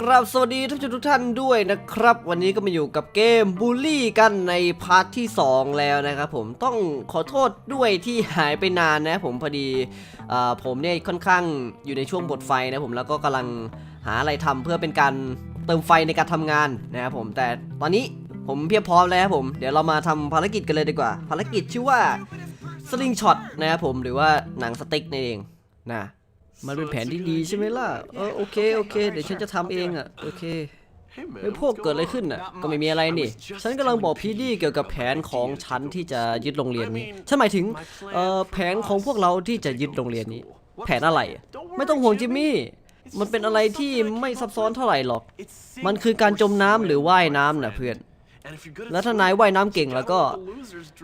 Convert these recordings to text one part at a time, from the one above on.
ครับสวัสดีทุกท่านทุกท่านด้วยนะครับ วันนี้ก็มาอยู่กับเกมบูลลี่กันในพาร์ทที่ 2 แล้วนะครับผมต้องขอโทษด้วยที่หายไปนานนะผมพอดีอผมเนี่ยค่อนข้างอยู่ในช่วงบทไฟนะผมแล้วก็กำลังหาอะไรทำเพื่อเป็นการเติมไฟในการทำงานนะครับผมแต่ตอนนี้ผมเพียบพร้อมแล้วครับผมเดี๋ยวเรามาทำภารกิจกันเลยดีกว่า ภารกิจชื่อว่าสลิงช็อตนะครับผมหรือว่าหนังสติ๊กนั่นเองนะ มันเป็นแผนที่ดีใช่ไหมล่ะ เออโอเคโอเค เดี๋ยวฉันจะทำเองอะโอเคไอ้ยพวกเกิดอะไรขึ้นอะ ก็ไม่มีอะไรนี่ ฉันกำลังบอกพีดี้เกี่ยวกับแผนของฉันที่จะยึดโรงเรียนนี้ ฉันหมายถึงเอ่อแผนของพวกเราที่จะยึดโรงเรียนนี้ แผนอะไรอะไม่ต้องห่วงจิมมี่ มันเป็นอะไรที่ไม่ซับซ้อนเท่าไหร่หรอก มันคือการจมน้ำหรือว่ายน้ำนะเพื่อน แล้วถ้านายว่ายน้ำเก่งแล้วก็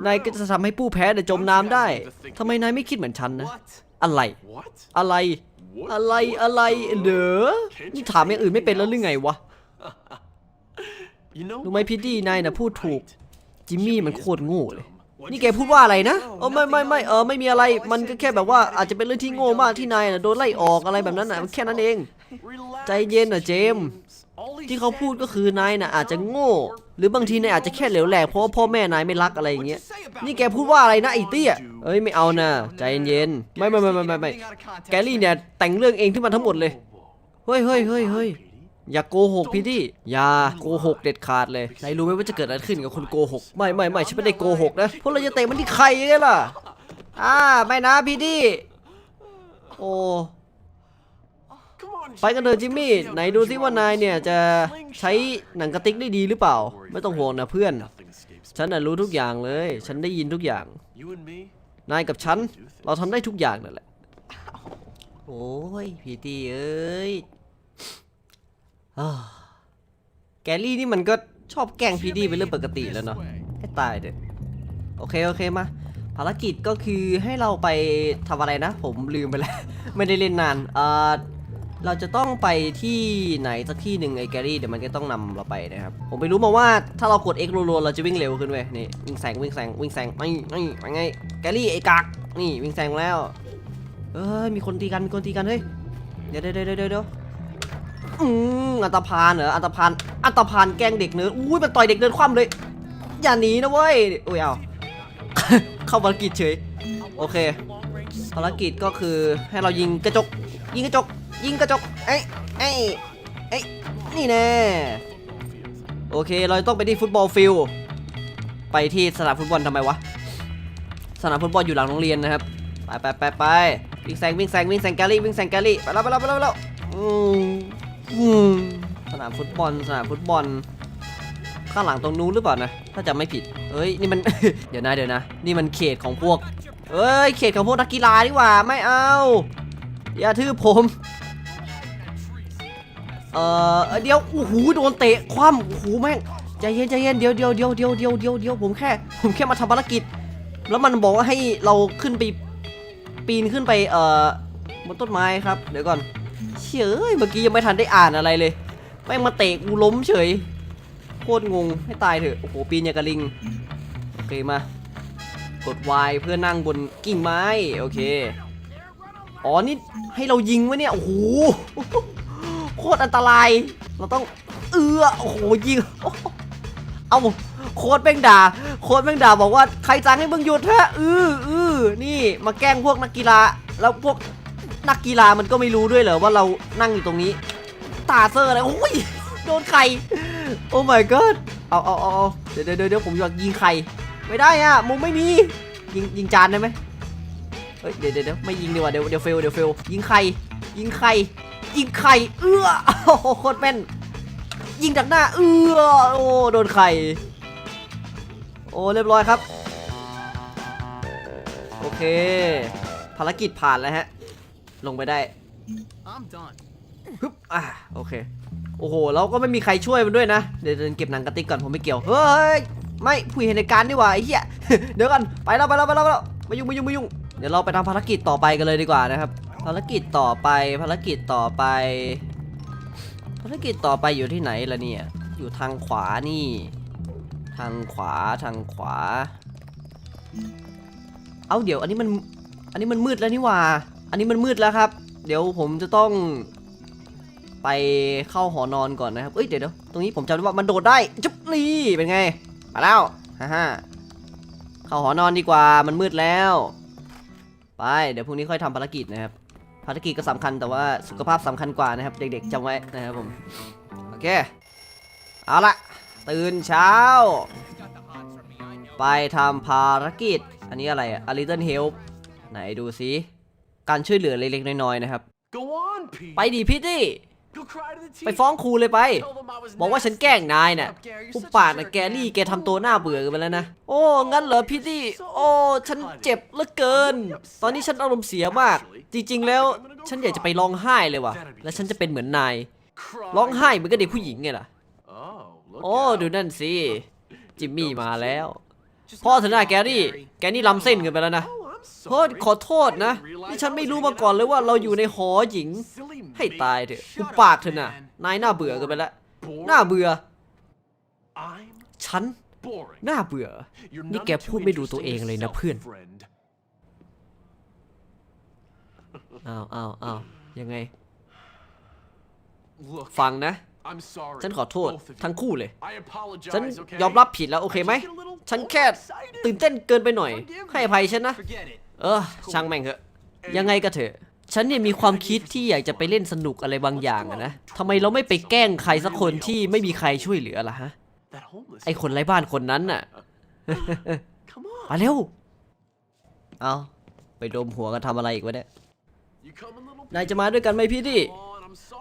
นายก็จะทำให้ผู้แพ้เนี่ยจมน้ำได้ทำไมนายไม่คิดเหมือนฉันนะ อะไร อะไร อะไร อะไร เด้อนี่ถามอย่างอื่นไม่เป็นแล้วหรือไงวะ รู้ไหมพี่ดีนายน่ะพูดถูก จิมมี่มันโคตรโง่เลย นี่แกพูดว่าอะไรนะเออไม่ไม่ไม่เออไม่มีอะไร มันก็แค่แบบว่าอาจจะเป็นเรื่องที่โง่มากที่นายน่ะโดนไล่ออกอะไรแบบนั้นน่ะแค่นั้นเอง ใจเย็นน่ะเจมส์ ที่เขาพูดก็คือนายน่ะอาจจะโง่ หรือบางทีนายอาจจะแค่เหลวแหลกเพราะว่าพ่อแม่นายไม่รักอะไรอย่างเงี้ยนี่แกพูดว่าอะไรนะไอ้เตี้ยเอ้ยไม่เอานะใจเย็นๆไม่ไม่ไม่ไม่ไม่ไม่แกลี่เนี่ยแต่งเรื่องเองขึ้นมาทั้งหมดเลยเฮ้ยเฮ้ยเฮ้ยเฮ้ยอย่าโกหกพี่ดิอย่าโกหกเด็ดขาดเลยนายรู้ไหมว่าจะเกิดอะไรขึ้นกับคนโกหกไม่ไม่ไม่ฉันไม่ได้โกหกนะพวกเราจะเตะมันที่ใครไงล่ะอ่าไม่นะพี่ดิโอ้ ไปกันเถอะจิมมี่ไหนดูซิว่านายเนี่ยจะใช้หนังกระติกได้ดีหรือเปล่า ไม่ต้องห่วงนะเพื่อน ฉันน่ะรู้ทุกอย่างเลย ฉันได้ยินทุกอย่าง นายกับฉัน เราทำได้ทุกอย่างนั่นแหละ โอ้ยพีตี้เอ้ยอแกลลี่นี่มันก็ชอบแกล้งพีดี้เป็นเรื่องปกติแล้วเนาะให้ตายเถอะโอเคโอเคมาภารกิจก็คือให้เราไปทำอะไรนะ ผมลืมไปแล้ว ไม่ได้เล่นนานอ่า เราจะต้องไปที่ไหนสักที่หนึ่งไอ้แกรี่เดี๋ยวมันก็ต้องนำเราไปนะครับ ผมไปรู้มาว่าถ้าเรากด X รัวๆเราจะวิ่งเร็วขึ้นเว้ยนี่วิ่งแซงวิ่งแซงวิ่งแซงไม่ไม่ไปไงแกรี่ไอ้กากนี่วิ่งแซงแล้วเอ้ยมีคนตีกันมีคนตีกันเฮ้ยเดี๋ยวเดี๋ยวเดี๋ยวเดี๋ยวเดี๋ยวอืมอัตพานเหรออัตพานอัตพานแกล้งเด็กเนิร์ดอุ้ยมันต่อยเด็กเนิร์ดคว่ำเลยอย่าหนีนะเว้ยโอ้ยเอาเข้าภารกิจเฉยโอเคภารกิจก็คือให้เรายิงกระจกยิงกระจก ยิงกระจกเอ้ยเอ้ยเอ้ยนี่แน่โอเคเราต้องไปที่ฟุตบอลฟิลไปที่สนามฟุตบอลทำไมวะสนามฟุตบอลอยู่หลังโรงเรียนนะครับไปไปไปไปวิ่งแซงวิ่งแซงวิ่งแซงแกลลี่วิ่งแซงแกลลี่ไปแล้วไปแล้วไปแล้วไปแล้วอืมอืมสนามฟุตบอลสนามฟุตบอล ข้างหลังตรงนู้นหรือเปล่านะถ้าจำไม่ผิดเอ้ยนี่มันเดี๋ยวนะเดี๋ยวนะ นี่มันเขตของพวกเอ้ยเขตของพวกนักกีฬาดีกว่าไม่เอา อย่าทื่อผม เอ่อเดี๋ยวโอ้โหโดนเตะคว่ำโอ้โหแม่งใจเย็นใจเย็นเดี๋ยวเดี๋ยวเดี๋ยวเดี๋ยวเดี๋ยวเดี๋ยวเดี๋ยวผมแค่ผมแค่มาทำภารกิจ แล้วมันบอกว่าให้เราขึ้นไปปีนขึ้นไปเอ่อบนต้นไม้ครับเดี๋ยวก่อนเฉยเมื่อกี้ยังไม่ทันได้อ่านอะไรเลยแม่งมาเตะกูล้มเฉยโคตรงงให้ตายเถอะโอ้โหปีนอย่ากระลิงโอเคมากด Y เพื่อนั่งบนกิ่งไม้โอเคอ๋อนี่ให้เรายิงวะเนี่ยโอ้โห ตรอันตราย เราต้องเอือโอ้โหยิงเอาโค้ดแม่งด่า โค้ดแม่งด่าบอกว่าใครสั่งให้มึงหยุดฮะอืออือนี่มาแกล้งพวกนักกีฬา แล้วพวกนักกีฬามันก็ไม่รู้ด้วยเหรอว่าเรานั่งอยู่ตรงนี้ ตาเซอร์อะไรโอ้ยโดนไข่โอ้ my god เอาเอาเอาเดี๋ยวเดี๋ยวเดี๋ยวผมอยากยิงไข่ไม่ได้อะมุมไม่มียิงยิงจานได้ไหมเฮ้ยเดี๋ยวเดี๋ยวเดี๋ยวไม่ยิงดีกว่าเดี๋ยวเดี๋ยวเฟลเดี๋ยวเฟลยิงไข่ยิงไข่ ยิงไข่ เอื้อโอ้โหโคตรแม่น ยิงจากหน้า เอื้อโอ้โดนไข่ โอ้เรียบร้อยครับ โอเค ภารกิจผ่านแล้วฮะ ลงไปได้ I'm done. ฮึบอะโอเค โอ้โหเราก็ไม่มีใครช่วยมันด้วยนะ เดี๋ยวเดินเก็บหนังกระติกก่อนผมไม่เกี่ยว เฮ้ย ไม่ผู้เห็นในการนี่หว่าไอ้เหี้ย เดี๋ยวกัน ไปแล้วไปแล้วไปแล้วไปแล้วมายุ่งมายุ่งมายุ่ง เดี๋ยวเราไปทำภารกิจต่อไปกันเลยดีกว่านะครับ ภารกิจต่อไปภารกิจต่อไป ภารกิจต่อไปอยู่ที่ไหนล่ะเนี่ย อยู่ทางขวานี่ ทางขวาทางขวา เอาเดี๋ยวอันนี้มันอันนี้มันมืดแล้วนี่ว่า อันนี้มันมืดแล้วครับ เดี๋ยวผมจะต้องไปเข้าหอนอนก่อนนะครับ เอ้ยเดี๋ยวเดี๋ยวตรงนี้ผมจำได้ว่ามันโดดได้ จุ๊บลีเป็นไง มาแล้วฮ่าฮ่าเข้าหอนอนดีกว่ามันมืดแล้ว ไป เดี๋ยวพรุ่งนี้ค่อยทำภารกิจนะครับ ภารกิจก็สำคัญแต่ว่าสุขภาพสำคัญกว่านะครับ เด็กๆจำไว้นะครับผม โอเค เอาละตื่นเช้า ไปทำภารกิจ อันนี้อะไรอะ A little help ไหนดูซิ การช่วยเหลือเล็กๆน้อยๆนะครับ Go on, Pete. ไปดิพี่ดิ Go cry to the teacher. ไปฟ้องครูเลยไป Tell them I was บอกว่าฉันแกล้งนายน่ะ Shut up, Gary. You're อุ such a ปาทนะ jerk, แกรี่ man. แกทำตัวหน้าเบื่อกันไปแล้วนะ โอ้ งั้นเหรอพี่ดิโอ้ ฉันเจ็บเหลือเกิน ตอนนี้ฉันอารมณ์เสียมาก จริง ๆ แล้วฉันอยากจะไปร้องไห้เลยว่ะ แล้วฉันจะเป็นเหมือนนาย Cry. ร้องไห้เหมือนกับเด็กผู้หญิงไงล่ะ Oh, look โอ้ out. ดูนั่นสิ จิมมี่มาแล้ว Just พ่อ knock เถอะ it นะ off, แกรี่ Gary. แกนี่ล้ำเส้นกันไปแล้วนะ Oh, I'm เฮ้ย sorry. ขอโทษนะ I didn't realize นี่ฉันไม่ I was รู้ hanging มาก่อนเลย out ว่า with เราอยู่ในหอหญิง Silly ให้ mate. ตายเถอะ Shut อุ up, ปากเถอะนะ man. นายน่าเบื่อกันไปแล้ว Boring. น่าเบื่อ I'm ฉัน boring. น่าเบื่อ You're นี่ none แก too พูดไม่ดูตัว interesting เองเลยนะ yourself, เพื่อน friend. อ้าวอ้าวอ้าวยังไง Look, ฟังนะ I'm sorry. ฉันขอโทษ both of you. ทั้งคู่เลย I apologize, ฉัน okay? ยอมรับผิดแล้วโอเคไหม I just get a little ฉันแค่ overexcited. ตื่นเต้นเกินไปหน่อย Forgive me. ให้อภัยฉันนะ Forget it. เออ ช่างแม่งเถอะ ยังไงก็เถอะ ฉันเนี่ยมีความคิดที่อยากจะไปเล่นสนุกอะไรบางอย่างอะนะทำไมเราไม่ไปแกล้งใครสักคนที่ไม่มีใครช่วยเหลือล่ะฮะ That homeless ไอคนไร้บ้านคนนั้นน่ะ Come on. มาเร็ว เอาไปดมหัวกันทำอะไรอีกวะเนี่ย You coming, little นายจะมาด้วยกันไหมพี่ดิ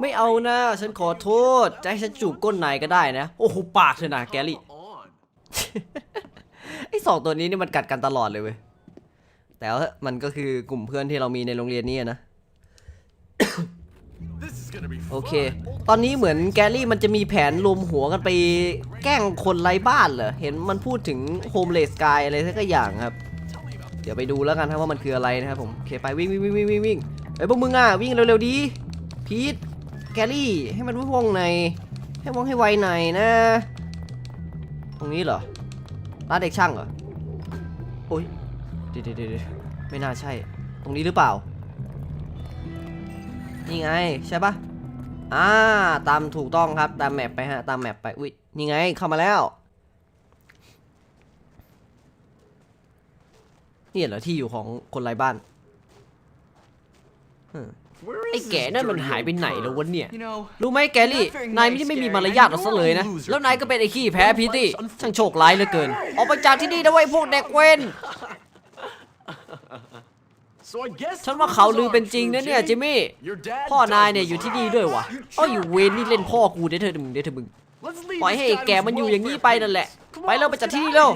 ไม่เอานะ ฉันขอโทษ จะให้ฉันจูบก้นนายก็ได้นะ โอ้โหปากเธอนะแกลี่ ไอ้สองตัวนี้นี่มันกัดกันตลอดเลยเว้ย แต่ว่ามันก็คือกลุ่มเพื่อนที่เรามีในโรงเรียนนี่นะ โอเค ตอนนี้เหมือนแกลี่มันจะมีแผนรวมหัวกันไปแกล้งคนไร้บ้านเหรอ เห็นมันพูดถึงโฮมเลสกายอะไรสักอย่างครับ เดี๋ยวไปดูแล้วกันครับว่ามันคืออะไรนะครับผม โอเคไปวิ่งวิ่งวิ่งวิ่งวิ่งวิ่งเฮ้พวกมึงอะวิ่งเร็วๆดี พีทแกลี่ ให้มันว่องใน ให้ว่องให้ไวหนนะ ตรงนี้เหรอ ร้านเด็กช่างเหรอ โอ้ยเดี๋ยวเดี๋ยวเดี๋ยวไม่น่าใช่ ตรงนี้หรือเปล่า นี่ไง ใช่ปะอ่า ตามถูกต้องครับ ตามแมปไปฮะ ตามแมปไป อุ้ย นี่ไง เข้ามาแล้ว นี่เหรอที่อยู่ของคนไร้บ้าน ไอ้ is แก่ this นั่นมัน dirty หายไป old ไหนแล้ว perv? วะเนี่ย You know, รู้ไหมแกลี่ Not very นาย nice, ไม่ได้ไม่มี Gary. มารยาท I หรอก mean, ซะเลยนะ you're a loser. แล้วนายก็เป็นไอ้ขี้แพ้พี่ตี้ Unfortunately. ช่างโชคร้ายเหลือเกิน ออกไปจากที่นี่นะเว้ยพวกเด็กเว้น So I guess ฉันว่าเขาลือเป็นจริงนะเนี่ยจิมมี่ Your dad พ่อนายเนี่ย does อยู่ที่ look นี่ like- ด้วยวะเอ้ยอยู่เวนนี่เล่นพ่อกูเดี๋ยวเธอมึงเดี๋ยวเธอมึง Let's leave ปล่อย this ให้ไอ้ guy to แก his มันอยู่อย่างนี้ welfare, ไปนั่นแหละ please. Come ไป on, เร็วไป let's จาก get ที่นี่ out เร็ว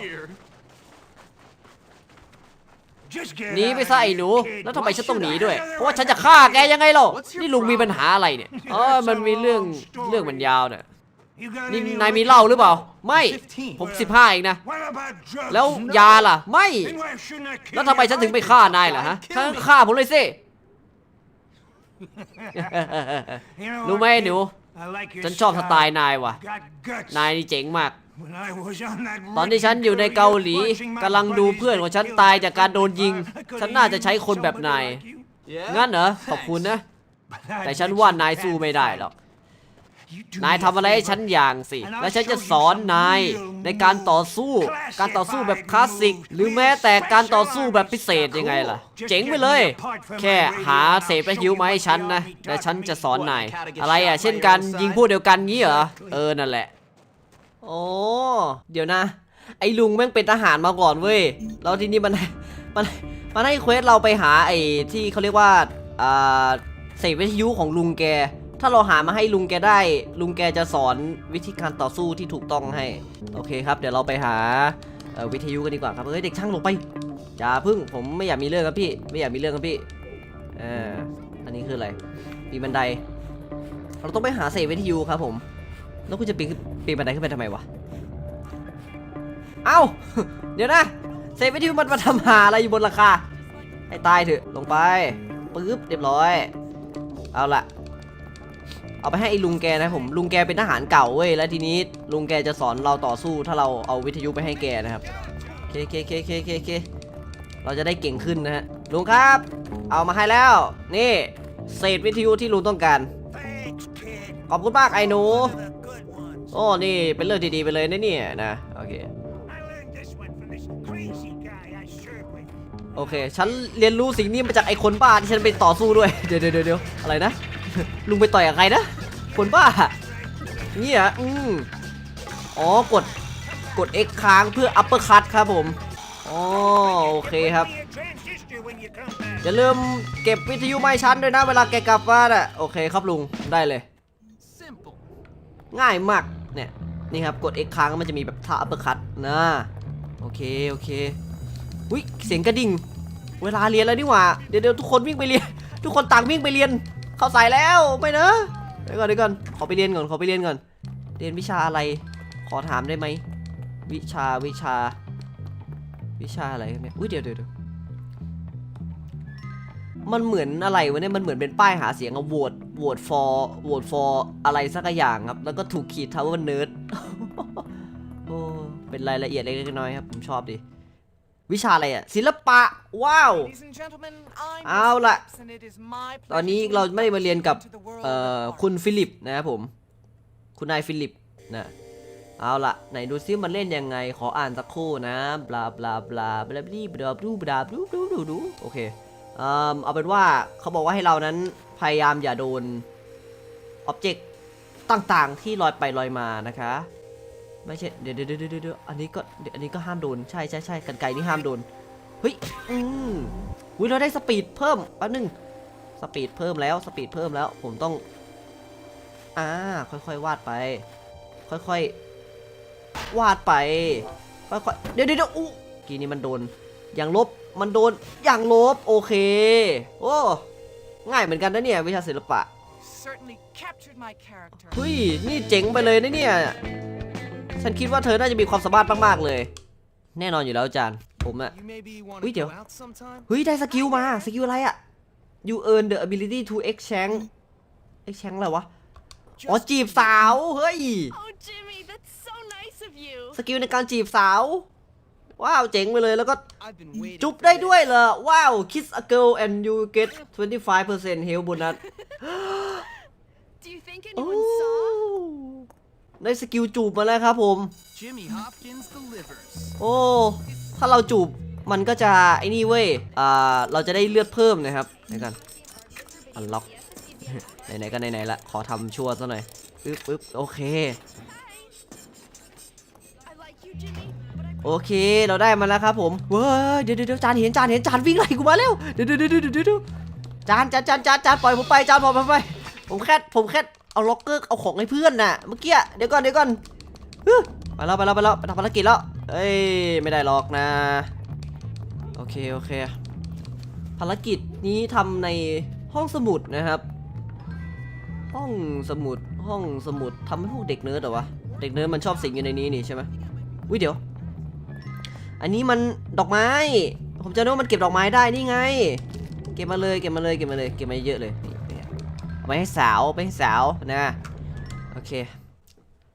หนี out ไป of ซะไอ้ here, หนู kid. แล้วทำไม Why ฉันต้องหนี should I ด้วย have the เพราะว่า right ฉันจะฆ่าแกยังไงเล่า What's your นี่ลุงมีปัญหาอะไรเนี่ยเออมันมีเรื่อง That's a long story. เรื่องมันยาวเนี่ย You got นี่ any นายมี liquor? เหล้าหรือเปล่า ไม่15ผมสิบห้าเองนะ What about drugs? แล้ว No. ยาล่ะ ไม่ Then why shouldn't I kill แล้วทำไม you ฉันถึงไป right ฆ่านายล่ะฮะฉันก็ฆ่าผมเลยสิ You know รู้ไหม what, ไอ้หนู kid? I like your ฉันชอบสไต style. ล์นายว่ะ Got guts. นายนี่เจ๋งมาก When I was on that ตอนที่ฉันอยู่ในเกาหลีกำลังดูเพื่อนของฉันตายจากการโดนยิง ฉันน่าจะใช้คนแบบนาย Yeah? งั้นเหรอ ขอบคุณนะ แต่ฉันว่านายสู้ไม่ได้หรอก นายทำอะไรให้ฉันอย่างสิ และฉันจะสอนนายในการต่อสู้ การต่อสู้แบบคลาสสิก หรือแม้แต่การต่อสู้แบบพิเศษยังไงล่ะ เจ๋งไปเลย แค่หาเศษและหิวมาให้ฉันนะ และฉันจะสอนนาย อะไรอะ เช่นกันยิงพวกเดียวกันงี้เหรอ เออ นั่นแหละ โอ้เดี๋ยวนะ ไอ้ลุงแม่งเป็นทหารมาก่อนเว้ย แล้วทีนี้มัน มัน มันให้เควสเราไปหาไอ้ที่เขาเรียกว่า อ่าเศษวิทยุของลุงแก ถ้าเราหามาให้ลุงแกได้ ลุงแกจะสอนวิธีการต่อสู้ที่ถูกต้องให้ โอเคครับ เดี๋ยวเราไปหาเอ่อวิทยุกันดีกว่าครับ เฮ้ยเด็กช่างลงไปอย่าพึ่ง ผมไม่อยากมีเรื่องครับพี่ ไม่อยากมีเรื่องครับพี่ อ่า อันนี้คืออะไรปีบันได เราต้องไปหาเศษวิทยุครับผม แล้วคุณจะปีนปีนบันไดขึ้นไปทำไมวะ เอ้า เดี๋ยวนะเศษวิทยุมันมาทำหาอะไรอยู่บนหลังคาให้ตายเถอะลงไปปึ๊บเรียบร้อย เอาละเอาไปให้ไอ้ลุงแกนะผมลุงแกเป็นทหารเก่าเว้ยแล้วทีนี้ลุงแกจะสอนเราต่อสู้ถ้าเราเอาวิทยุไปให้แกนะครับเคเคเคเคเคเคเราจะได้เก่งขึ้นนะฮะลุงครับ เอามาให้แล้ว นี่เศษวิทยุที่ลุงต้องการขอบคุณมากไอ้หนู โอ้นี่เป็นเรื่องดีๆไปเลยนะเนี่ยนะโอเค I learned this one from this crazy guy I served with. โอเค ฉันเรียนรู้สิ่งนี้มาจากไอ้คนบ้าที่ฉันไปต่อสู้ด้วย เดี๋ยวเดี๋ยวเดี๋ยวอะไรนะ ลุงไปต่อยกับใครนะ คนบ้านี่อะอืมอ๋อกด กด X ค้างเพื่อ upper cut ครับผมอ๋อโอเคครับ Be a transistor when you come back. อย่าลืมเก็บวิทยุไม้ชั้นด้วยนะ เวลาแกกลับมาน่ะ โอเคครับลุง ได้เลย Simple. ง่ายมากเนี่ครับกด X ค้างมันจะมีแบบท่า upper cut นะโอเคโอเคอุ้ยเสียงกระดิ่ง เวลาเรียนแล้วนี่หว่าเดี๋ยวเดี๋ยวทุกคนวิ่งไปเรียน ทุกคนต่างวิ่งไปเรียน เข้าสายแล้วไม่นะเดี๋ยวก่อนเดี๋ยวก่อนขอไปเรียนก่อนขอไปเรียนก่อน เรียนวิชาอะไร ขอถามได้ไหมวิชาวิชา วิชาอะไรเนี่ยอุ้ยเดี๋ยวเดี๋ยวเดี๋ยวมันเหมือนอะไรวะเนี่ยมันเหมือนเป็นป้ายหาเสียงอะโหวต โหวต for โหวต for อะไรสักอย่างครับ แล้วก็ถูกขีดทับว่ามันเนิร์ดโอ้เป็นรายละเอียดเล็กๆน้อยๆครับ ผมชอบดิ วิชาอะไรอะศิลปะ ว้าว Ladies and gentlemen, I'm เอาล่ะ Miss Phipps, and it is my ตอน pleasure นี้ to เราไม่ได้มาเรียนกับ welcome you into the world เอ่อ of art. คุณฟิลิปนะครับผม คุณนายฟิลิปนะเอาล่ะไหนดูซิมันเล่นยังไง ขออ่านสักครู่นะบลาบลาบลาบลาบลีบลาบลูบลาบลูดูดูดูโอเค เออเอาเป็นว่าเขาบอกว่าให้เรานั้นพยายามอย่าโดนอ็อบเจกต์ต่างๆ ที่ลอยไปลอยมานะคะ ไม่ใช่เดี๋ยวเดี๋ยวเดี๋ยวเดี๋ยวอันนี้ก็เดี๋ยวอันนี้ก็ห้ามโดนใช่ใช่ใช่กันไกนี่ห้ามโดนเฮ้ยอืมอุ้ยเราได้สปีดเพิ่มแป๊บนึงสปีดเพิ่มแล้วสปีดเพิ่มแล้วผมต้องอ่าค่อยๆวาดไป ค่อยๆวาดไปค่อยๆเดี๋ยวเดี๋ยวเดี๋ยวอู้กีนี้มันโดนอย่างลบ มันโดนอย่างลบโอเค โอ้ง่ายเหมือนกันนะเนี่ยวิชาศิลปะ Certainly captured my character. เฮ้ยนี่เจ๋งไปเลยนะเนี่ย ฉันคิดว่าเธอน่าจะมีความสามารถมากๆเลย แน่นอนอยู่แล้วอาจารย์ผมอะ You maybe want Ui, to điều. go out sometime? เฮ้ยได้สกิลมาสกิลอะไรอะ you earn the ability to exchange exchange อะไรวะอ๋อจีบสาวเฮ้ย Oh, Jimmy, that's so nice of you. สกิลในการจีบสาว ว้าวเจ๋งไปเลยแล้วก็ I've been waiting. จุ๊บ for ได้ this. ด้วยเหรอ ว้าว kiss a girl and you get 25% health bonus Do you think โอ้ anyone saw? ได้สกิลจูบมาแล้วครับผม Jimmy Hopkins delivers. โอ้ ถ้าเราจูบมันก็จะไอ้นี่เว้ย อ่า เราจะได้เลือดเพิ่มนะครับไหนกันอันล็อกไหนๆก็ไหนๆละ ขอทำชัวร์ซะหน่อยปึ๊บปึ๊บโอเค โอเคเราได้มาแล้วครับผมเว้ยเดี๋ยวเดี๋ยวจานเห็นจานเห็นจานวิ่งไล่กูมาเร็วเดี๋ยวเดี๋ยวเดี๋ยวเดี๋ยวจานจานจานจานจานปล่อยผมไปจานปล่อยผมไป ผมแค่ผมแค่เอาล็อกเกอร์เอาของให้เพื่อนน่ะเมื่อกี้เดี๋ยวก่อนเดี๋ยวก่อนไปแล้วไปแล้วไปแล้วไปทำภารกิจแล้วเอ้ยไม่ได้หรอกนะ โอเคโอเค ภารกิจนี้ทำในห้องสมุดนะครับ ห้องสมุดห้องสมุดทำให้พวกเด็กเนิร์ดเหรอวะเด็กเนิร์ดมันชอบสิงอยู่ในนี้นี่ใช่ไหมวิเดี๋ยว อันนี้มันดอกไม้ ผมจะนึกว่ามันเก็บดอกไม้ได้นี่ไง เก็บมาเลยเก็บมาเลยเก็บมาเลยเก็บมาเยอะเลยเอาไปให้สาวไปให้สาวนะโอเค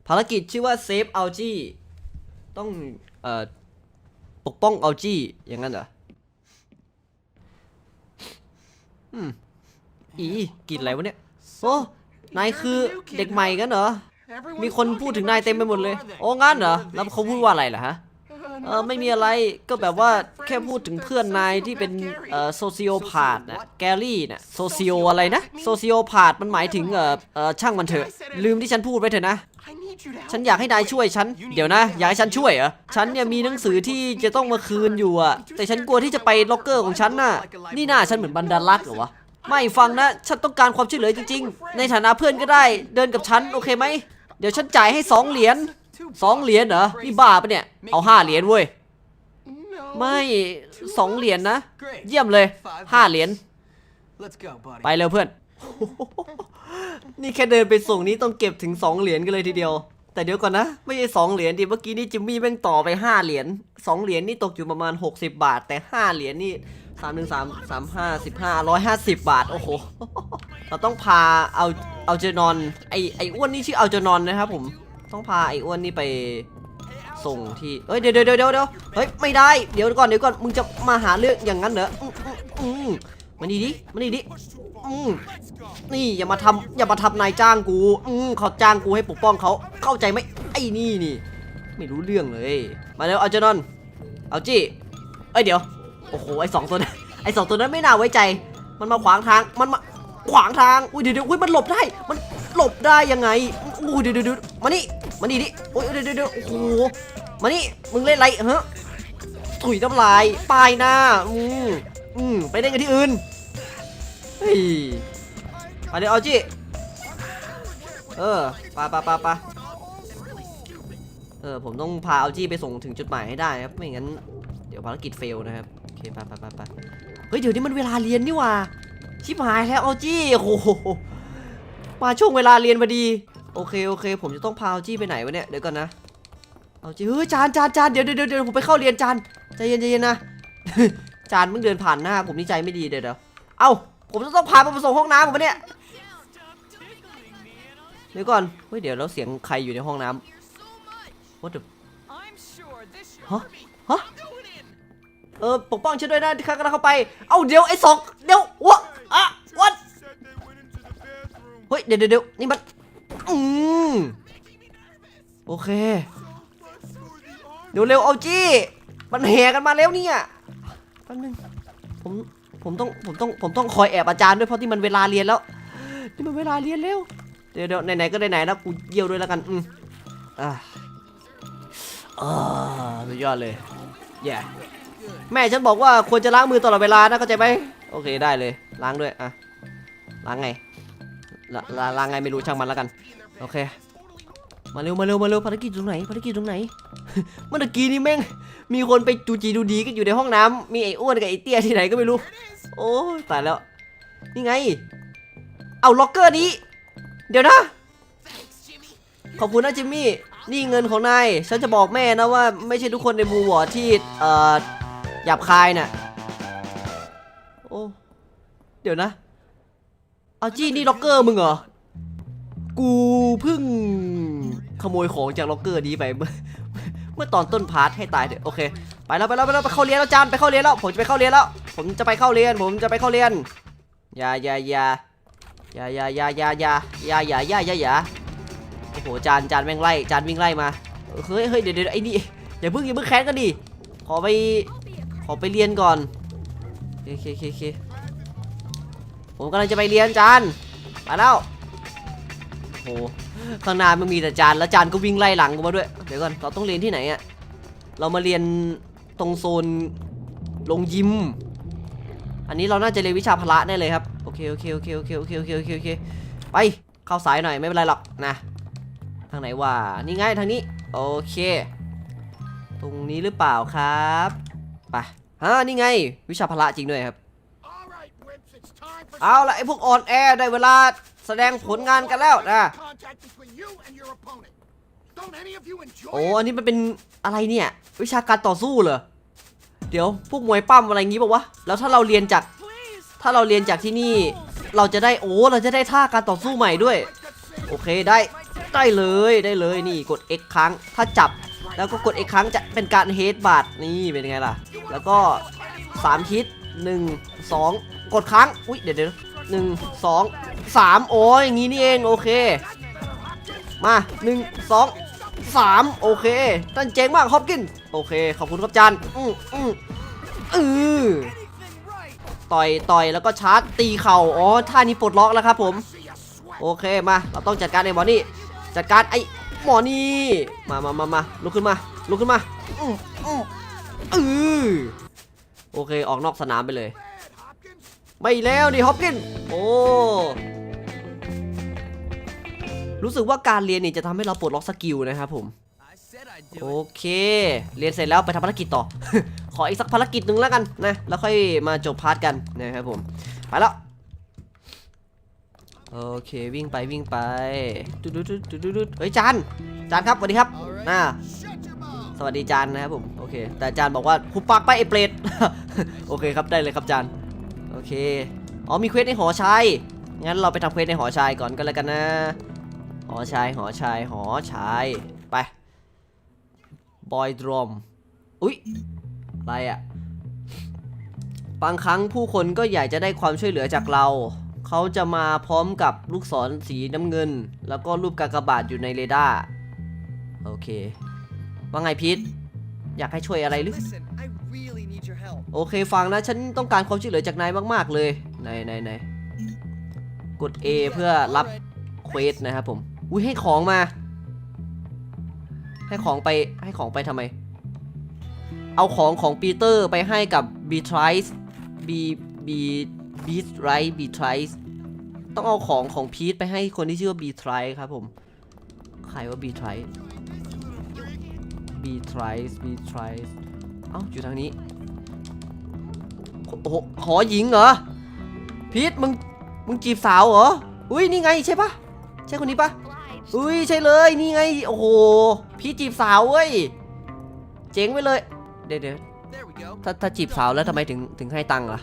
ภารกิจชื่อว่า Save Algae ต้องเอ่อปกป้อง Algae อย่างนั้นเหรออืมอีกลินอะไรวะเนี่ยโอ้นายคือเด็กใหม่กันเหรอมีคนพูดถึงนายเต็มไปหมดเลย โอ้งั้นเหรอแล้วเขาพูดว่าอะไรล่ะฮะ เออไม่มีอะไรก็แบบว่าแค่พูดถึงเพื่อนนายที่เป็นเอ่อโซเชียพาธนะแกรี่น่ะโซเชียอะไรนะโซเชียพาธมันหมายถึงเอ่อเออช่างมันเถอะ ลืมที่ฉันพูดไปเถอะนะฉันอยากให้นายช่วยฉัน เดี๋ยวนะ อยากให้ฉันช่วยเหรอ ฉันเนี่ยมีหนังสือที่จะต้องมาคืนอยู่อะแต่ฉันกลัวที่จะไปล็อกเกอร์ของฉันน่ะ นี่หน้าฉันเหมือนบันดาลักษ์เหรอวะ ไม่ฟังนะ ฉันต้องการความช่วยเหลือจริง ๆ ในฐานะเพื่อนก็ได้ เดินกับฉันโอเคไหม เดี๋ยวฉันจ่ายให้สองเหรียญ สองเหรียญเหรอ นี่บ้าปะเนี่ย เอาห้าเหรียญเว้ย No. ไม่สองเหรียญนะ Great. เยี่ยมเลยห้าเหรียญ Let's go, buddy. ไปเร็วเพื่อน นี่แค่เดินไปส่งนี้ต้องเก็บถึง2เหรียญกันเลยทีเดียว แต่เดี๋ยวก่อนนะ ไม่ใช่2เหรียญดิเมื่อกี้นี่จิมมี่แม่งต่อไป5เหรียญ2เหรียญนี่ตกอยู่ประมาณ 60 บาท แต่5เหรียญนี่3 1 3 3 5 15 150บาท โอ้โห เราต้องพาเอาเอาเจนอนไอไออ้วนนี่ชื่อเอาเจนอนนะครับผม ต้องพาไอ้อ้วนนี่ไปส่งที่เฮ้ยเดี๋ยวเดี๋ยวเดี๋ยวเดี๋ยวเฮ้ยไม่ได้เดี๋ยวก่อนเดี๋ยวก่อนมึงจะมาหาเรื่องอย่างนั้นเหรออืมอืมมมานี่ดิมานี่ดิอืมนี่อย่ามาทำอย่ามาทำนายจ้างกูอืมเขาจ้างกูให้ปกป้องเขาเข้าใจไหมไอ้นี่นี่ ไม่รู้เรื่องเลย มาเร็วเอาเจนอนเอาจี้เอ้ยเดี๋ยวโอ้โหไอ้สองตัวนั้นไอ้สองตัวนั้นไม่น่าไว้ใจ มันมาขวางทางมันมาขวางทางอุ้ยเดี๋ยวเดี๋ยวอุ้ยมันหลบได้มัน หลบได้ยังไงอุ้ยเดี๋ยวเดี๋ยวมานี่มานี่ดิอุ้ยเดี๋ยวเดี๋ยวเดี๋ยวโอ้โหมานี่มึงเล่นอะไรฮะถุยน้ำลายป้ายหน้าอืมอืมไปเล่นกันที่อื่นเฮ้ยไปเดี๋ยวเอาจี้เออไปไปไปไปเออผมต้องพาเอาจี้ไปส่งถึงจุดหมายให้ได้ครับไม่งั้นเดี๋ยวภารกิจเฟลนะครับโอเคไปไปไปไปเฮ้ยเดี๋ยวนี้มันเวลาเรียนนี่ว่าชิบหายแล้วเอาจี้โอ้โห มาช่วงเวลาเรียนพอดี โอเคโอเค ผมจะต้องพาเอาจี้ไปไหนวะเนี่ยเดี๋ยวก่อนนะเอาจี้เฮ้ยจานจานจานเดี๋ยวเดี๋ยวเดี๋ยวผมไปเข้าเรียนจานใจเย็นใจเย็นนะจานมึงเดินผ่านหน้าผมนี่ใจไม่ดีเดี๋ยวเดี๋ยวเอ้าผมจะต้องพามันไปส่งห้องน้ำผมปะเนี่ยเดี๋ยวก่อนเฮ้ยเดี๋ยวแล้วเสียงใครอยู่ในห้องน้ำ What the I'm sure this ฮะฮะเออปกป้องฉันด้วยนะที่ข้ากำลังเข้าไป เอ้าเดี๋ยวไอ้สองเดี๋ยววะอะวัดเฮ้ยเดี๋ยวเดี๋ยวนี่มันอืมโอเค เดี๋ยวเร็วเอาจี้ มันแห่กันมาแล้วเนี่ยแป๊บนึงผมผมต้องผมต้องผมต้องคอยแอบอาจารย์ด้วยเพราะที่มันเวลาเรียนแล้วนี่มันเวลาเรียนแล้วเดี๋ยวเดี๋ยวไหนๆก็ไหนๆแล้วกูเยี่ยวด้วยแล้วกันอืมอ่าอ่าสุดยอดเลยแย่แม่ฉันบอกว่าควรจะล้างมือตลอดเวลานะเข้าใจไหมโอเคได้เลยล้างด้วยอะล้างไง ลลล้างไงไม่รู้ช่างมันแล้วกัน โอเค มาเร็วมาเร็วมาเร็วภารกิจตรงไหนภารกิจตรงไหน เมื่อกี้นี่แม่งมีคนไปจูจีดูดีกันอยู่ในห้องน้ำมีไอ้อ้วนกับไอ้เตี้ยที่ไหนก็ไม่รู้ โอ้ยตายแล้ว นี่ไง เอาล็อกเกอร์นี้ เดี๋ยวนะ ขอบคุณนะจิมมี่ นี่เงินของนาย ฉันจะบอกแม่นะว่าไม่ใช่ทุกคนในบูวอร์ที่เอ่อหยาบคายน่ะ โอ้ เดี๋ยวนะ เอาจี้นี่ล็อกเกอร์มึงเหรอ กูเพิ่งขโมยของจากล็อกเกอร์นี้ไปเมื่อเมื่อตอนต้นพาร์ทให้ตายเถอะโอเค ไปแล้วไปแล้วไปแล้วไปเข้าเรียนแล้วจานไปเข้าเรียนแล้วผมจะไปเข้าเรียนแล้ว ผมจะไปเข้าเรียน ผมจะไปเข้าเรียนอย่าอย่าอย่าอย่าอย่าอย่าอย่าอย่าอย่าอย่าอย่าอย่าอย่าโอ้โหจานจานแม่งไล่จานวิ่งไล่มาเฮ้ยเฮ้ยเดี๋ยวเดี๋ยวไอ้นี่อย่าเพิ่งอย่าเพิ่งแค้นกันดิขอไปขอไปเรียนก่อนโอเคโอเคโอเค ผมกำลังจะไปเรียนจานไปแล้วโอ้โหข้างหน้ามันมีแต่จานแล้วจานก็วิ่งไล่หลังกูมาด้วยเดี๋ยวก่อนเราต้องเรียนที่ไหนอะเรามาเรียนตรงโซนโรงยิม อันนี้เราน่าจะเรียนวิชาพละแน่เลยครับโอเคโอเคโอเคโอเคโอเคโอเคโอเคโอเคไปเข้าสายหน่อยไม่เป็นไรหรอกนะทางไหนวะนี่ไงทางนี้โอเค ตรงนี้หรือเปล่าครับไปฮะนี่ไง วิชาพละจริงด้วยครับ เอาละไอ้พวกอ่อนแอได้เวลาแสดงผลงานกันแล้วนะ contact between you and your opponent. Don't any of you enjoy โอ้ it? อันนี้มันเป็นอะไรเนี่ย วิชาการต่อสู้เหรอเดี๋ยวพวกมวยปั้มอะไรงี้ป่าวะแล้วถ้าเราเรียนจาก Please. ถ้าเราเรียนจากที่นี่ เราจะได้โอ้เราจะได้ท่าการต่อสู้ใหม่ด้วย โอเคได้ได้เลยได้เลยนี่กด X ครั้งถ้าจับแล้วก็กด X ครั้งจะเป็นการเฮดบาดนี่เป็นไงล่ะ แล้วก็3ทิศ1 2 กดครั้งอุ้ยเดี๋ยวเดี๋ยวหนึ่งสองสามโอ้ยอย่างงี้นี่เองโอเค มาหนึ่งสองสามโอเคตั้นเจ๋งมากฮอปกินโอเค ขอบคุณครับจานอืมอืมอือต่อยต่อยแล้วก็ชาร์จตีเข่าอ๋อท่านี้ปลดล็อกแล้วครับผม โอเคมา เราต้องจัดการไอ้หมอนี่จัดการไอ้หมอนี่มามามามาลุกขึ้นมาลุกขึ้นมาอืมอืมอือโอเคออกนอกสนามไปเลย ไม่แล้วดิฮอปกิน โอ้ รู้สึกว่าการเรียนนี่จะทำให้เราปลดล็อกสกิลนะครับผม โอเค เรียนเสร็จแล้วไปทำภารกิจต่อ ขออีกสักภารกิจหนึ่งแล้วกันนะ แล้วค่อยมาจบพาร์ทกันนะครับผม ไปแล้วโอเควิ่งไปวิ่งไปดุดดุดดุดดุดุดเฮ้ยจานจานครับสวัสดีครับน่าสวัสดีจานนะครับผมโอเค แต่จานบอกว่าหุบปากไปไอ้เปรตโอเคครับได้เลยครับจาน โอเค อ๋อมีเควสในหอชายงั้นเราไปทำเควสในหอชายก่อนก็แล้วกันนะ หอชายหอชายหอชายไป บอยดรอม อุ๊ย อะไรอะบางครั้งผู้คนก็อยากจะได้ความช่วยเหลือจากเรา เขาจะมาพร้อมกับลูกศรสีน้ำเงิน แล้วก็รูปกากบาทอยู่ในเรดาร์ โอเค ว่าไงพีทอยากให้ช่วยอะไรหรือ โอเคฟังนะ ฉันต้องการความช่วยเหลือจากนายมากๆเลยไหนไหนไหนกด A เพื่อรับเควสนะครับผมอุ้ยให้ของมา ให้ของไปให้ของไปทำไม เอาของของปีเตอร์ไปให้กับบีทริสบีบีบีทไรบีทริสต้องเอาของของพีทไปให้คนที่ชื่อว่าบีทริครับผม ใครว่าบีทริบีทริสบีทริสเอ้าอยู่ทางนี้โอ้โหอหญิงเหรอพีทมึงมึงจีบสาวเหรออุ้ยนี่ไงใช่ปะใช่คนนี้ปะอุ้ยใช่เลยนี่ไงโอ้โหพี่จีบสาวเว้ยเจ๋งไปเลยเดี๋ยวเดี๋ยวถ้าถ้าจีบสาวแล้วทำไมถึงถึงให้ตังค์ล่ะ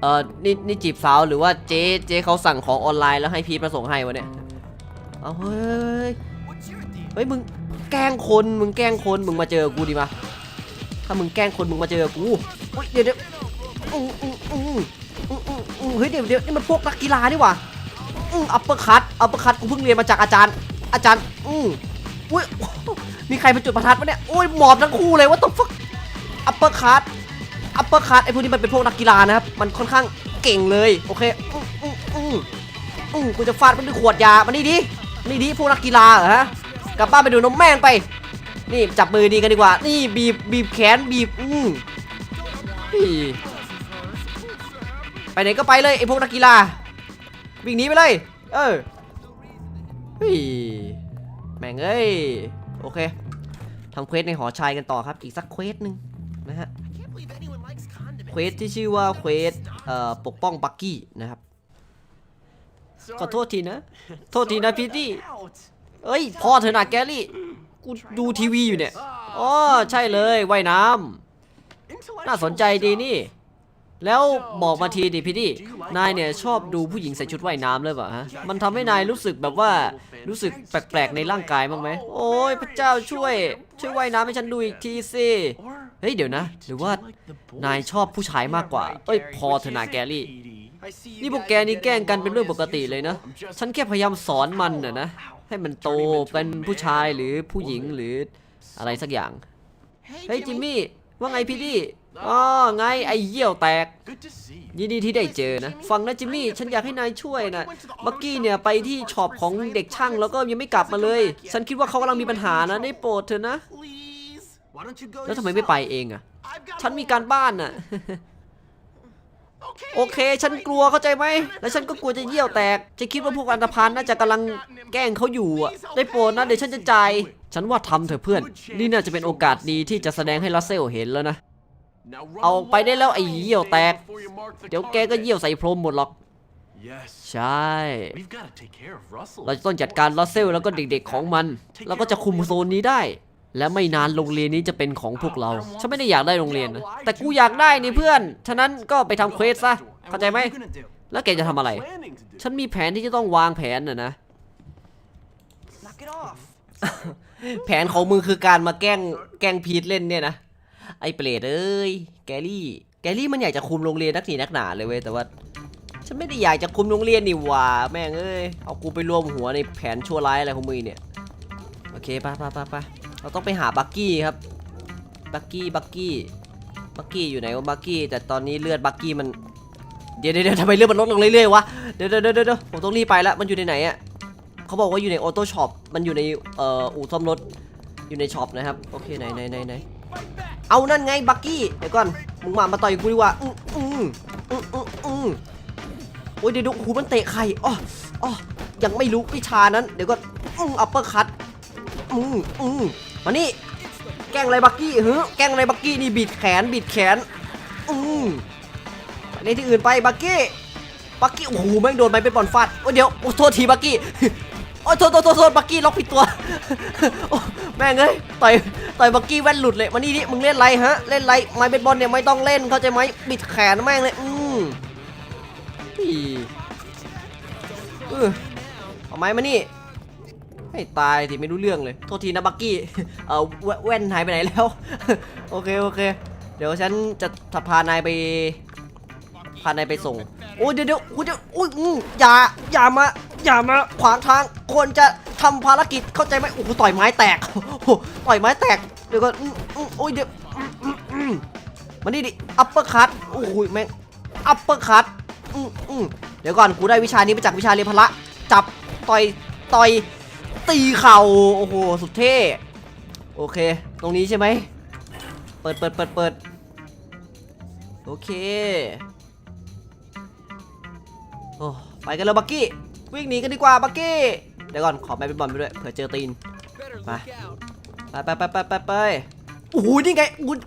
เออนี่นี่จีบสาวหรือว่าเจ๊เจ๊เขาสั่งของออนไลน์แล้วให้พีทมาส่งให้วะเนี่ยเอาเฮ้ยเฮ้ยมึงแกล้งคนมึงแกล้งคนมึงมาเจอกูดีมาถ้ามึงแกล้งคนมึงมาเจอกูอุ้ยเดี๋ยวเดี๋ยว อืออืออืออืออืออือเฮ้ยเดี๋ยวเดี๋ยวนี่มันพวกนักกีฬานี่หว่าอืออัปเปอร์คัตอัปเปอร์คัตกูเพิ่งเรียนมาจากอาจารย์ อาจารย์ อืออุ้ยมีใครมาจุดประทัดปะเนี่ยโอ้ยหมอบทั้งคู่เลยว่าต f ฟักอัปเปอร์คัตอัปเปอร์คัตไอ้พวกนี้มันเป็นพวกนักกีฬานะครับ มันค่อนข้างเก่งเลย โอเค อืออืออืออือกูจะฟาดมันด้วยขวดยามานี่ดินี่ดิพวกนักกีฬาเหรอฮะกลับบ้านไปดูนมแม่งไป นี่จับมือดีกันดีกว่า นี่บีบบีบแขนบีบ อืมนี่ ไปไหนก็ไปเลยไอพวกนักกีฬาวิ่งหนีไปเลย เออฮ้ยแม่งเอ้ยโอเคทำเควสในหอชายกันต่อครับ อีกสักเควสหนึ่งนะฮะเควสที่ชื่อว่าเควสเอ่อปกป้องบักกี้นะครับขอโทษทีนะ โทษทีนะพี่ตี้เอ้ยพ่อเธอหนักแกลี่กูดูทีวีอยู่เนี่ยอ๋อใช่เลยว่ายน้ำน่าสนใจดีนี่ แล้วบอกมาทีดิพี่ดินายเนี่ยชอบดูผู้หญิงใส่ชุดว่ายน้ำเลยเปล่าฮะ มันทำให้นายรู้สึกแบบว่ารู้สึกแปลกๆในร่างกายบ้างไหม โอ้ยพระเจ้าช่วย ช่วยว่ายน้ำให้ฉันดูอีกทีสิ เฮ้ยเดี๋ยวนะ หรือว่านายชอบผู้ชายมากกว่า เอ้ยพอเถอะนาแกลี่ นี่พวกแกนี่แกล้งกันเป็นเรื่องปกติเลยนะ ฉันแค่พยายามสอนมันน่ะนะ ให้มันโตเป็นผู้ชายหรือผู้หญิงหรืออะไรสักอย่าง เฮ้ยจิมมี่ว่าไงพี่ดิ อ๋อไงไอเยี่ยวแตก Good to see you. ยินดีที่ได้เจอนะ ฟังนะจิมมี่ ฉันอยากให้นายช่วยนะบักกี้เนี่ยไปที่ช็อปของเด็กช่างแล้วก็ยังไม่กลับมาเลย ฉันคิดว่าเขากำลังมีปัญหานะ ได้โปรดเถอะนะ Please. Why don't you go แล้วทำไมไม่ไป yourself? เองอะ I've got ฉันมีการบ้านน่ะ Okay. โอเค ฉันกลัวเข้าใจไหม แล้วฉันก็กลัวจะเยี่ยวแตก จะคิดว่าพวกอันธพาลน่าจะกำลังแกล้งเขาอยู่อะได้โปรดนะเดี๋ยวฉันจะจ่าย ฉันว่าทำเถอะเพื่อน นี่น่าจะเป็นโอกาสดีที่จะแสดงให้ลัสเซลเห็นแล้วนะ Now run เอาไปได้แล้วไอ้ along เยี่ยวแตก before you mark the เดี๋ยวแกก็เยี่ยวใส่พรมหมดหรอก Yes. ใช่ We've got to take care of Russell. เราจะต้องจัดการลัสเซลแล้วก็เด็กๆของมัน แล้วก็จะคุมโซนนี้ได้ และไม่นานโรงเรียนนี้จะเป็นของพวกเรา ฉันไม่ได้อยากได้โรงเรียนนะ แต่กูอยากได้นี่เพื่อน ฉะนั้นก็ไปทำเควสซะ And เข้าใจ what ไหม are you gonna do? แล้วแกจะทำอะไร Planning to do. ฉันมีแผนที่จะต้องวางแผนน่ะนะ Knock it off. แผนของมึงคือการมาแกล้งแกล้งพีทเล่นเนี่ยนะ ไอ้เปรตเอ้ยแกลี่ แกลี่มันอยากจะคุมโรงเรียนนักหนีนักหนาเลยเว้ยแต่ว่า ฉันไม่ได้อยากจะคุมโรงเรียนนี่หว่าแม่งเอ้ยเอากูไปรวมหัวในแผนชั่วร้ายอะไรของมึงเนี่ยโอเคไปไปไปไปเราต้องไปหาบักกี้ครับบักกี้บักกี้บักกี้อยู่ไหนวะบักกี้แต่ตอนนี้เลือดบักกี้มันเดี๋ยวเดี๋ยวทำไมเลือดมันลดลงเรื่อยๆวะเดี๋ยวเดี๋ยวเดี๋ยวเดี๋ยวผมต้องรีบไปล้วมันอยู่ในไหนอะเขาบอกว่าอยู่ในออโต้ช็อปมันอยู่ในเอ่ออู่ซ่อมรถอยู่ในช็อปนะครับโอเคไหนไหนไหนไหน เอานั่นไงบักกี้เดี๋ยวก่อนมึงมามาต่อยกูดีกว่าอืมอืมอืมอืมอืมโอ้ยเดี๋ยวดูหูมันเตะใครอ๋ออ๋อยังไม่รู้วิชานั้น เดี๋ยวก็อืมอัปเปอร์คัตอืมอืมมานี่แกล้งอะไรบักกี้เฮ้แกล้งอะไรบักกี้นี่บิดแขนบิดแขนอืมไปเล่นที่อื่นไปบักกี้บักกี้โอ้โหแม่งโดนไปเป็นบอลฟาดโอ้ยเดี๋ยวโอ้โทษทีบักกี้โอ้โทษโทษโทษบักกี้ล็อกผิดตัว แม่งเอ้ยต่อยต่อยบักกี้แว่นหลุดเลยมานี่ดิมึงเล่นไรฮะเล่นไรไม้เบสบอลเนี่ยไม่ต้องเล่นเข้าใจไหมบิดแขนแม่งเลยอืมอีเออเอาไม้มานี่ให้ตายทีไม่รู้เรื่องเลย โทษทีนะบักกี้ เออแว่นหายไปไหนแล้ว โอเคโอเค เดี๋ยวฉันจะพานายไป พานายไปส่ง โอ้ยเดี๋ยวเดี๋ยวโอ้ยเดี๋ยวโอ้ยอย่าอย่ามา อย่ามาขวางทางคนจะทำภารกิจเข้าใจไหมโอ้โหต่อยไม้แตกโอ้ต่อยไม้แตกเดี๋ยวก่อนอืมอืมโอ้ยเดี๋ยวอืมอืมอืมมานี่ดิอัปเปอร์คัตโอ้โหแม่งอัปเปอร์คัตอืมอืมเดี๋ยวก่อนกูได้วิชานี้มาจากวิชาเรียนพละ จับต่อยต่อยตีเข่าโอ้โหสุดเท่โอเค ตรงนี้ใช่ไหมเปิดเปิดเปิดเปิดโอเคโอ้ไปกันเลยบักกี้ วิ่งหนีกันดีกว่าบักกี้ เดี๋ยวก่อนขอแม่เป็นบอลไปด้วยเผื่อเจอตีน ไปไปไปไปไปไปโอ้โหนี่ไงมึง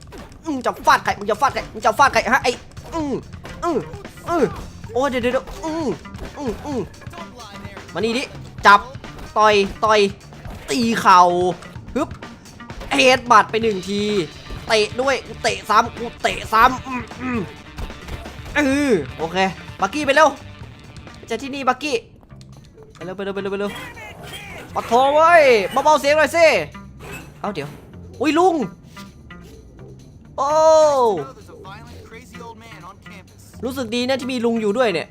มึงจะฟาดใครมึงจะฟาดใครมึงจะฟาดใครฮะไอ้อืมอืมอืมโอ้เดี๋ยวเดี๋ยวอืมอืมอืมมานี่ดิจับต่อยต่อยตีเข่าฮึบเฮดบัตไปหนึ่งที เตะด้วยกูเตะซ้ำกูเตะซ้ำอืมอืมเออโอเคบักกี้ไปเร็วจะที่นี่บักกี้ เร็วไปเร็วไปเร็วไปเร็วปัดโทเว้ยเบาๆเสียงหน่อยสิเอาเดี๋ยวอุ้ยลุงโอ้รู้สึกดีนะที่มีลุงอยู่ด้วยเนี่ย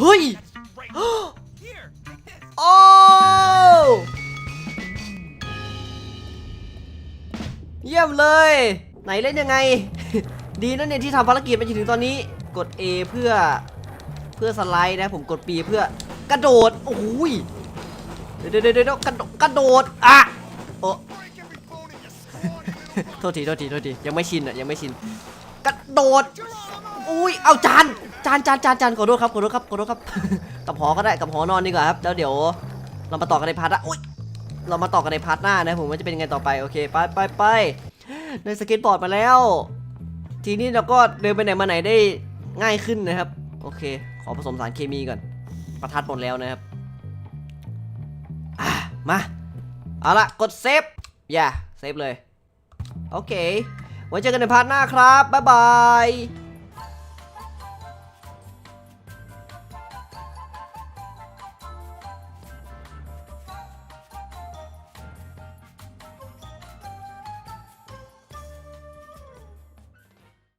เฮ้ยโอ้เยี่ยมเลย ไหนเล่นยังไง ดีนะเนี่ยที่ทำภารกิจมาจนถึงตอนนี้ กด A เพื่อเพื่อสไลด์นะ ผมกด B เพื่อ กระโดดโอ้ยเดี๋ยวเดี๋ยวเดี๋ยวกระโดดกระโดดอะโอ้โทษทีโทษทีโทษทียังไม่ชินอะยังไม่ชินกระโดดอุ้ยเอาจานจานจานจานจานขอโทษครับขอโทษครับขอโทษครับ กับหอก็ได้กับหอนอนดีกว่าครับแล้วเดี๋ยวเรามาต่อกันในพาร์ทอุ้ยเรามาต่อกันในพาร์ทหน้านะผมว่าจะเป็นยังไงต่อไปโอเคไปไปไปในสเก็ตบอร์ดมาแล้ว ทีนี้เราก็เดินไปไหนมาไหนได้ง่ายขึ้นนะครับ โอเค ขอผสมสารเคมีก่อน ประทัดหมดแล้วนะครับมา เอาละกดเซฟ อย่าเซฟเลย โอเค ไว้เจอกันในพาร์ทหน้าครับ บ๊ายบาย